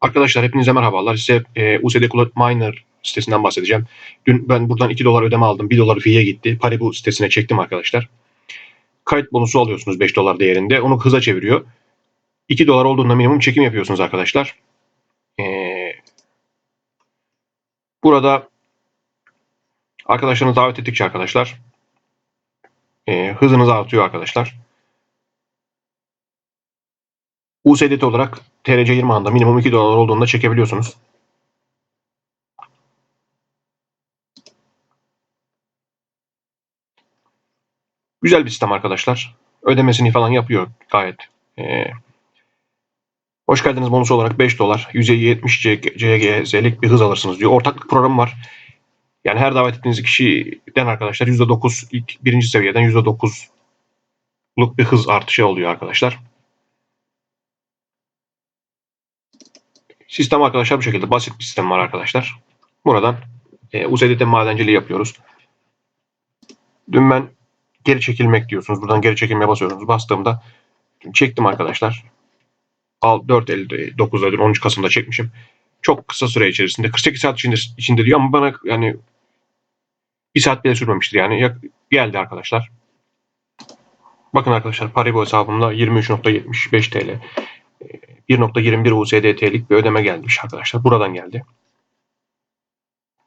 Arkadaşlar hepinize merhabalar. Size e, USD Cloud Miner sitesinden bahsedeceğim. Dün ben buradan 2 dolar ödeme aldım. 1 dolar fiye gitti. Paribu sitesine çektim arkadaşlar. Kayıt bonusu alıyorsunuz 5 dolar değerinde. Onu hıza çeviriyor. 2 dolar olduğunda minimum çekim yapıyorsunuz arkadaşlar. E, burada arkadaşlarınızı davet ettikçe arkadaşlar e, hızınız artıyor arkadaşlar. USDT olarak TRC20 anda minimum 2 dolar olduğunda çekebiliyorsunuz. Güzel bir sistem arkadaşlar. Ödemesini falan yapıyor gayet. Ee, hoş geldiniz bonusu olarak 5 dolar. 170 CGZ'lik bir hız alırsınız diyor. Ortaklık programı var. Yani her davet ettiğiniz kişiden arkadaşlar %9 ilk birinci seviyeden %9'luk bir hız artışı oluyor arkadaşlar. Sistem arkadaşlar bu şekilde basit bir sistem var arkadaşlar. Buradan e, USDT madenciliği yapıyoruz. Dün ben geri çekilmek diyorsunuz. Buradan geri çekilmeye basıyorsunuz. Bastığımda çektim arkadaşlar. Al 4.59'da dün 13 Kasım'da çekmişim. Çok kısa süre içerisinde 48 saat içinde, içinde diyor ama bana yani bir saat bile sürmemiştir yani. Geldi arkadaşlar. Bakın arkadaşlar Paribu hesabımda 23.75 TL. 1.21 USDT'lik bir ödeme gelmiş arkadaşlar. Buradan geldi.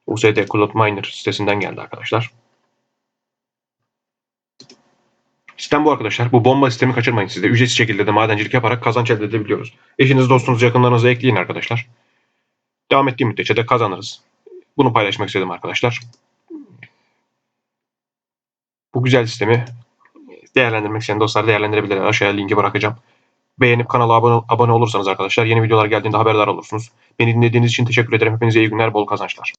USD Cloud Miner sitesinden geldi arkadaşlar. Sistem bu arkadaşlar. Bu bomba sistemi kaçırmayın siz de. Ücretsiz şekilde de madencilik yaparak kazanç elde edebiliyoruz. Eşiniz, dostunuz, yakınlarınızı ekleyin arkadaşlar. Devam ettiği müddetçe de kazanırız. Bunu paylaşmak istedim arkadaşlar. Bu güzel sistemi değerlendirmek isteyen dostlar değerlendirebilirler. Aşağıya linki bırakacağım. Beğenip kanala abone, abone olursanız arkadaşlar yeni videolar geldiğinde haberdar olursunuz. Beni dinlediğiniz için teşekkür ederim. Hepinize iyi günler, bol kazançlar.